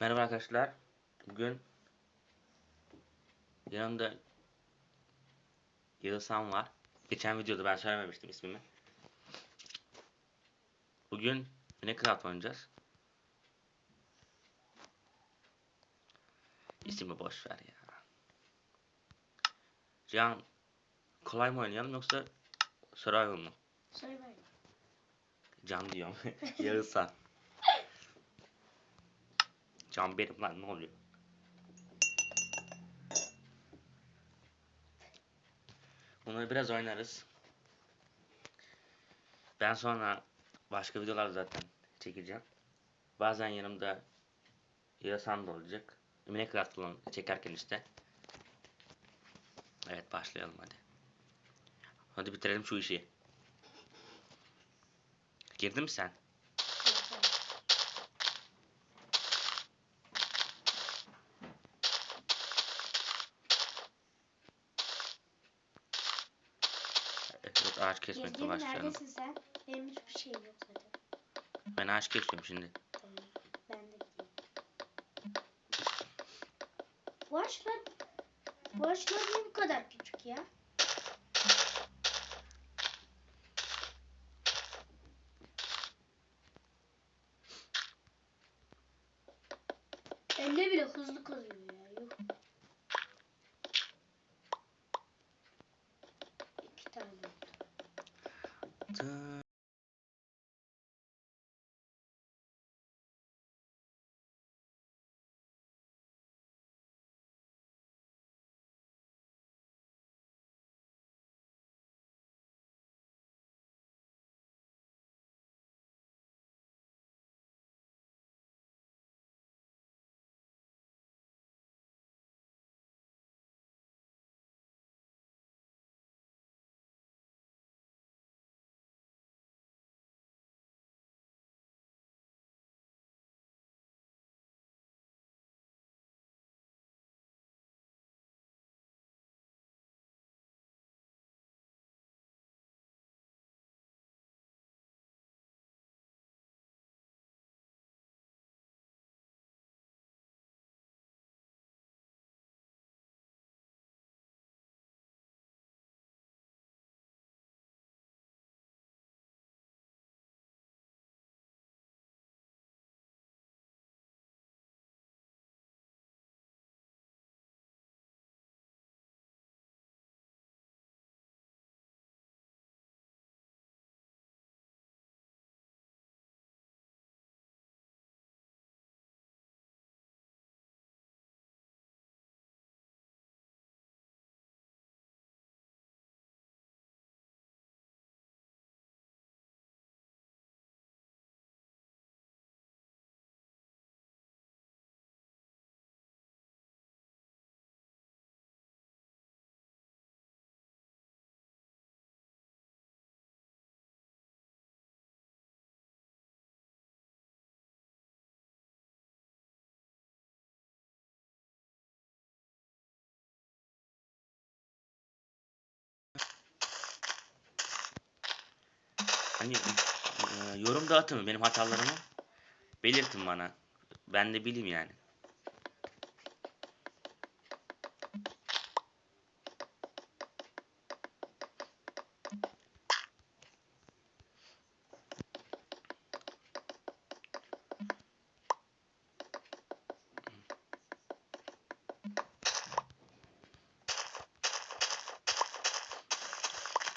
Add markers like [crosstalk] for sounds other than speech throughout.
Merhaba arkadaşlar. Bugün yanımda Yağızhan var. Geçen videoda ben söylememiştim ismimi. Bugün Minecraft oynayacağız. İsmi boş ver ya. Can kolay mı oynayalım yoksa survival mı? Survivor. Can diyorum. [laughs] Yağızhan. Can benim lan ne oluyor? Bunları biraz oynarız. Ben sonra başka videolar zaten çekeceğim. Bazen yanımda Yarasan da olacak. Minecraft çekerken işte. Evet başlayalım hadi. Hadi bitirelim şu işi. Girdin mi sen? Evet ağaç kesmekle Gezgin başlayalım. neredesin sen? Benim hiçbir şeyim yok zaten. Ben ağaç kesiyorum şimdi. Tamam. Ben de gideyim. Bu ağaçlar, bu ağaçlar niye bu kadar küçük ya? Elle bile hızlı kazıyor time. Hani e, yorum da atın benim hatalarımı. Belirtin bana. Ben de bileyim yani.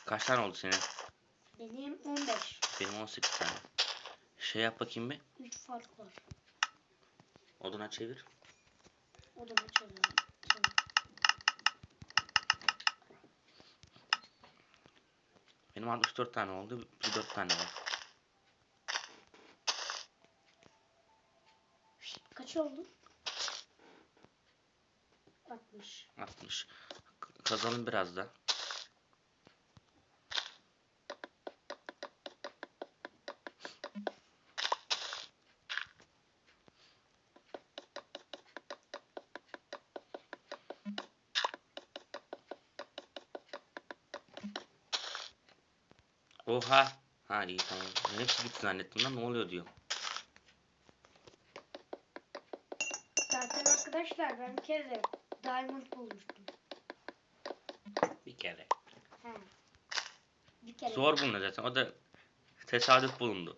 Kaç tane oldu senin? Benim 15. Benim 18 tane. Şey yap bakayım bir. 3 fark var. Oduna çevir. Çalıyorum. Tamam. Benim 64 tane oldu. Bir 4 tane var. Kaç oldu? 60. 60. K- Kazalım biraz da. Oha. Ha iyi tamam. Hepsi gitti zannettim lan ne oluyor diyor. Arkadaşlar ben bir kere diamond bulmuştum. Bir kere. Bir kere. Zor bulundu zaten. O da tesadüf bulundu.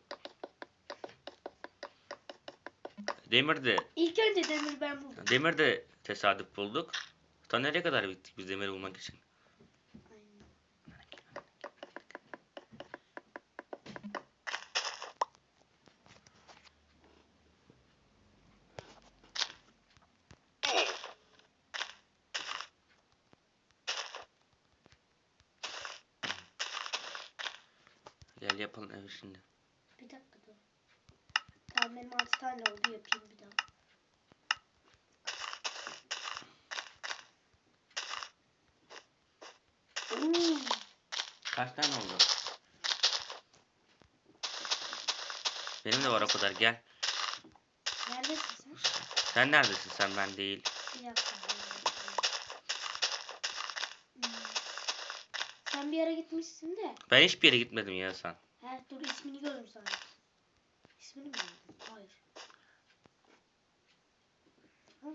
Demir de İlk önce demir ben buldum. demir de tesadüf bulduk. Ta nereye kadar gittik biz demiri bulmak için? Aynen. Gel yapalım evi şimdi. Bir dakika dur. Tamam benim 6 tane oldu yapayım bir daha. Oo, Kaç tane oldu? Benim de var o kadar gel. neredesin sen? Sen neredesin sen ben değil. Bir dakika. bir dakika. Hmm. Sen bir yere gitmişsin de. Ben hiçbir yere gitmedim ya sen. He dur ismini gördüm sana. İsmini mi gördün? Hayır.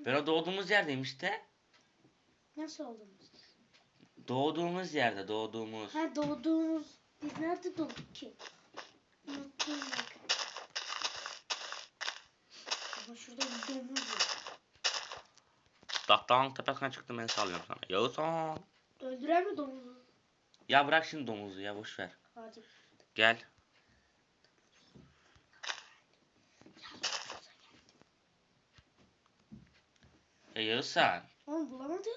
Ben o doğduğumuz yerdeyim işte. Nasıl oldunuz? Doğduğumuz yerde doğduğumuz. Ha doğduğumuz. Biz nerede doğduk ki? Unuttum bak. Ama şurada bir domuz var. Dağın tepesinden çıktım ben sallıyorum sana. Yağızhan. Öldürer mi domuzu? Ya bırak şimdi domuzu ya boş ver. Hadi. Gel. Ya Yağızhan. Oğlum bulamadım.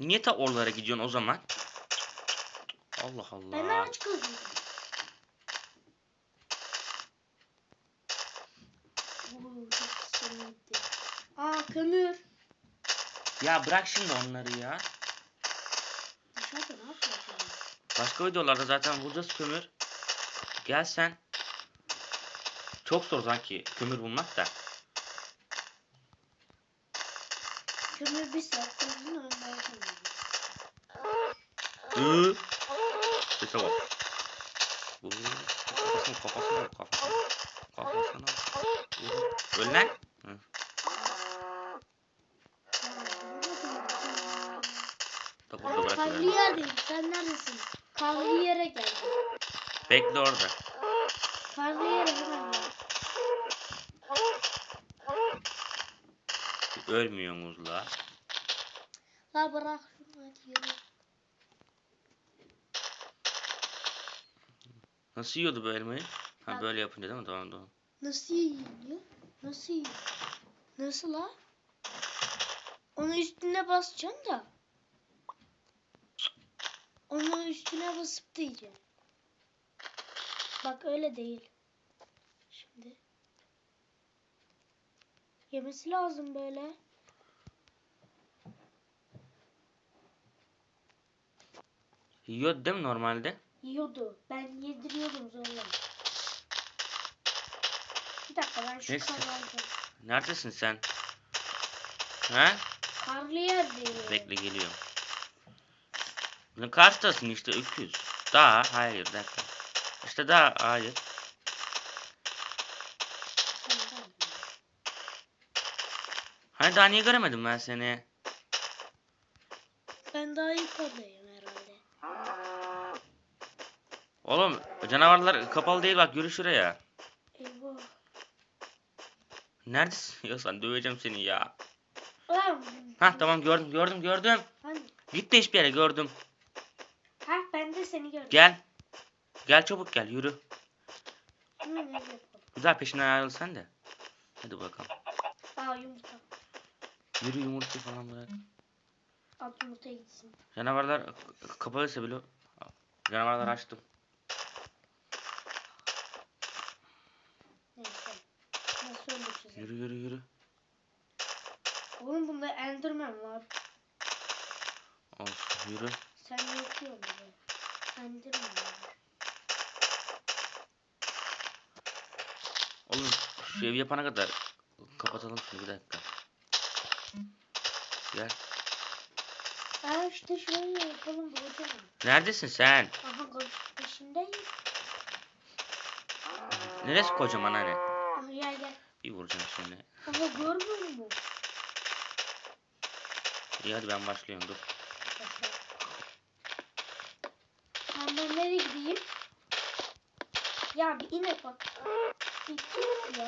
Niye ta oralara gidiyorsun o zaman? Allah Allah. Ben ağaç kazıyorum. Oo, çok kıskanım gitti. Aa kömür. Ya bırak şimdi onları ya. Dışarıda ne yapıyor kömür? Başka videolarda zaten bulacağız kömür. Gel sen. Çok zor sanki kömür bulmak da. Kömür bir saat kazın önler kömür. Sese bak. Vur, vur, vur. Kafasına kafasına kafasına. Öl lan. Hı. Da yerdeyim. Sen neredesin? Karlı yere geldim. Bekle orada. Karlı yere hemen gel. Ölmüyorsunuz la. La bırak şunu hadi yürü. Nasıl yiyordu bu elmayı? Ha böyle yapınca değil mi? Tamam tamam. Nasıl yiyiliyor? Nasıl yiyiliyor? Nasıl la? Onun üstüne basacaksın da. Onun üstüne basıp da yiyeceksin. Bak öyle değil. Şimdi. Yemesi lazım böyle. Yiyordu değil mi normalde? Yiyordu. Ben yediriyordum zorla. Bir dakika ben şu Neyse. alacağım. Neredesin sen? Ha? Karlı yerdeyim. Bekle geliyorum. Lan Karşıdasın işte öküz. Daha hayır dakika. İşte daha hayır. Hani daha niye göremedim ben seni? Ben daha yukarıdayım herhalde. Oğlum canavarlar kapalı değil bak yürü şuraya. Eyvah. Neredesin? [laughs] Ya sen döveceğim seni ya. Ha tamam gördüm gördüm gördüm. Hani? Gitme hiçbir yere gördüm. Seni gördüm. Gel. Gel çabuk gel yürü. Ne? Güzel peşinden ayrıl sen de. Hadi bakalım. Aa yumurta. Yürü yumurta falan bırak. At yumurtaya gitsin. Canavarlar kapalıysa bile canavarlar açtım. Neyse. Nasıl öldüreceğiz? Yürü yürü yürü. Oğlum bunda Enderman var. Olsun yürü. Sen yakıyorsun bizi. Var. Oğlum şu evi yapana kadar kapatalım şunu bir dakika. Gel. Aa işte şöyle yapalım bulacağım. Neredesin sen? Aha peşindeyim. Neresi kocaman hani? Aha gel gel. Bir vuracağım seni. Aha görmüyor musun? İyi hadi ben başlıyorum dur. Ben, nereye gideyim? Ya bir inek bak. Ya.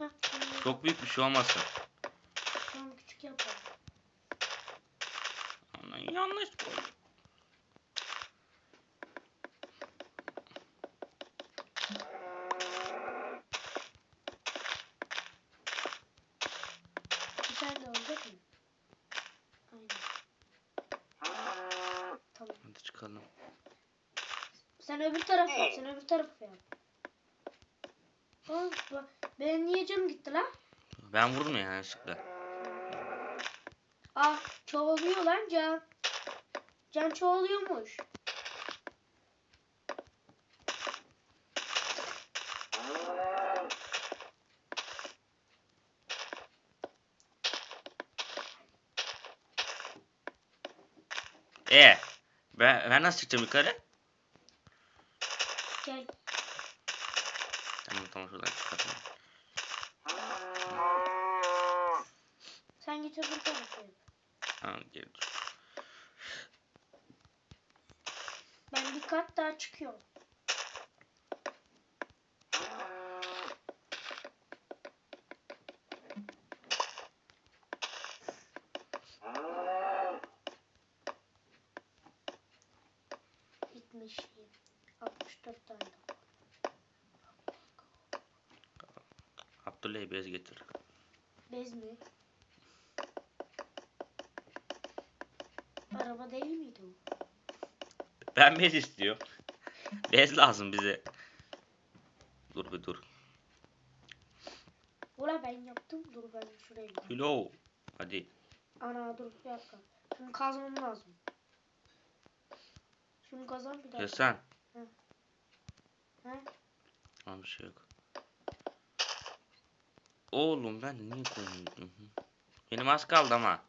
Lan. Çok büyük bir şey olmasın. Tamam küçük yapalım. Yanlış koydum. Bir tane de olacak mı? Aynen. Tamam. Hadi çıkalım. Sen öbür tarafı yap. Sen öbür tarafı yap. Bu- benim niye canım gitti lan? Ben vurdum ya yanlışlıkla. Ah çoğalıyor lan can. Can çoğalıyormuş. E ben, ben nasıl çıkacağım yukarı? Gel. Tamam tamam şuradan çıkalım. Sen git öbür tarafa. Tamam geri dur. Ben bir kat daha çıkıyorum. Bitmiş. 64 tane. Abdullah'ı bez getir. Bez mi? Araba değil miydi o? Ben bez istiyorum. bez lazım bize. Dur bir dur. Ula ben yaptım. Dur ben şuraya gideyim. Hello. Hadi. Ana dur bir dakika. Şunu kazmam lazım. Şunu kazan bir dakika. Ya sen. He? Tamam bir şey yok. Oğlum ben niye koymuyorum? Benim az kaldı ama.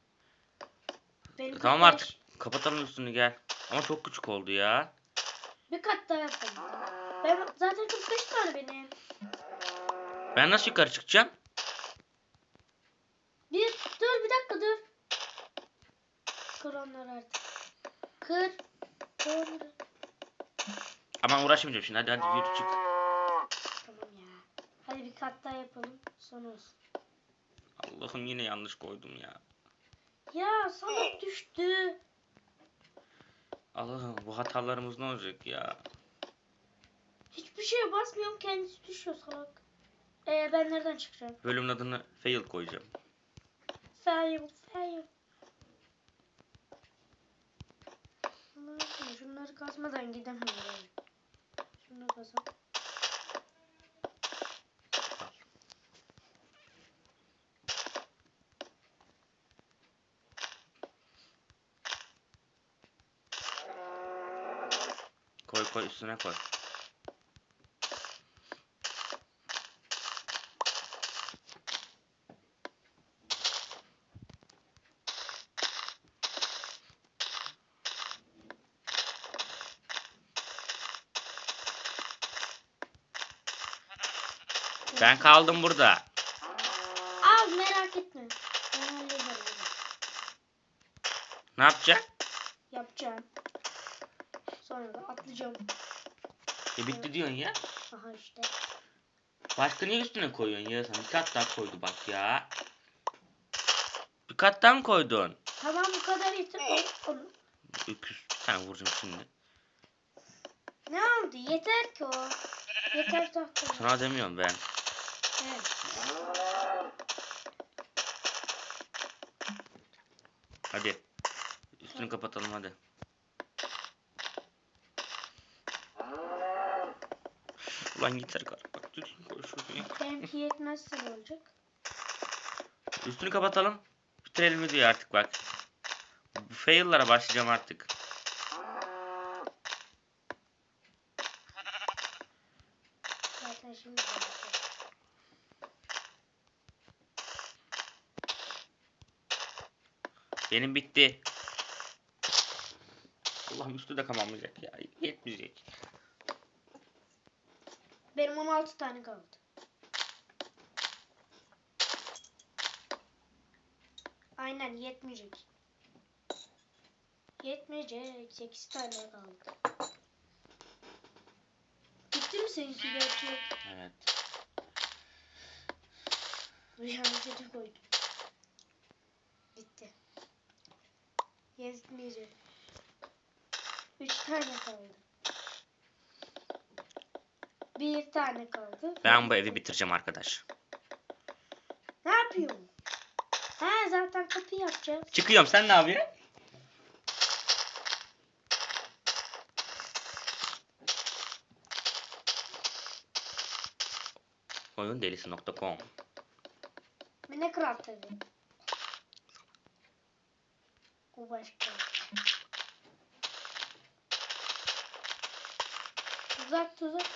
Benim Tamam kat artık. Kapatalım üstünü gel. Ama çok küçük oldu ya. Bir kat daha yapalım. Ben zaten 45 tane benim. Ben nasıl yukarı çıkacağım? Bir dur bir dakika dur. Kır onları artık. Kır. Onları. Aman uğraşmayacağım şimdi. Hadi hadi yürü çık. Tamam ya. Hadi bir kat daha yapalım. Son olsun. Allah'ım yine yanlış koydum ya. Ya sana düştü. Allah'ım bu hatalarımız ne olacak ya? Hiçbir şeye basmıyorum kendisi düşüyor salak. Ee ben nereden çıkacağım? Bölümün adını fail koyacağım. Fail, fail. Allah'ım şunları kazmadan gidemem. yani. Şunları kazan. Koy koy üstüne koy. Ben kaldım burada. Al merak etme. Ben hallederim. Ne yapacak? Yapacağım. Sonra da atlayacağım. E bitti diyorsun ya. Aha işte. Başka niye üstüne koyuyorsun ya sen? Bir kat daha koydu bak ya. Bir kat daha mı koydun? Tamam bu kadar yeter. O- Onu. Öküz. Bir tane vuracağım şimdi. Ne oldu? Yeter ki o. Yeter tahta. Sana demiyorum ben. Evet. Hadi. Üstünü kapatalım hadi. Ulan git Serkan. Bak koy şurayı. Benimki yetmezse ne olacak? Üstünü kapatalım. Bitirelim videoyu artık bak. Bu fail'lara başlayacağım artık. Zaten şimdi olacak. Benim bitti. Allah'ım üstü de tamamlayacak ya. Yetmeyecek. Benim 16 tane kaldı. Aynen yetmeyecek. Yetmeyecek. 8 tane kaldı. Bitti mi seninki gerçi? Evet. Yanlışlıkla koydum. Bitti. Yetmeyecek. 3 tane kaldı. Bir tane kaldı. Ben bu evi bitireceğim arkadaş. Ne yapıyorsun? Ha zaten kapı yapacağız. Çıkıyorum sen ne yapıyorsun? Oyundelisi.com Minecraft tabi. Bu başka. Tuzak tuzak.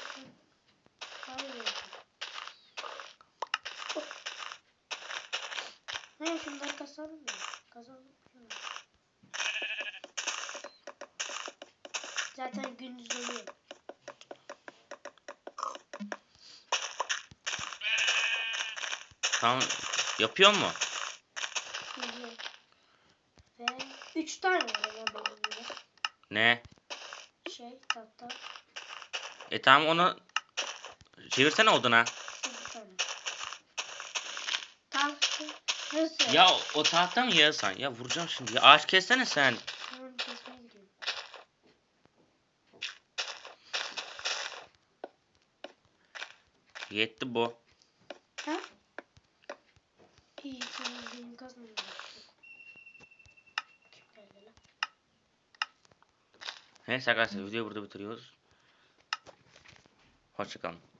Hayır. Ne şunları kasalım mı? Kasalım şunu. Zaten gündüz oluyor. Tamam. Yapıyor mu? 3 tane var ya benim. Ne? Şey tahta. E tamam onu çevirsene oduna. Tahta. Nasıl? Ya o tahta mı yağsan? Ya vuracağım şimdi. Ya ağaç kessene sen. Yetti bu. Neyse arkadaşlar videoyu burada bitiriyoruz. Hoşçakalın.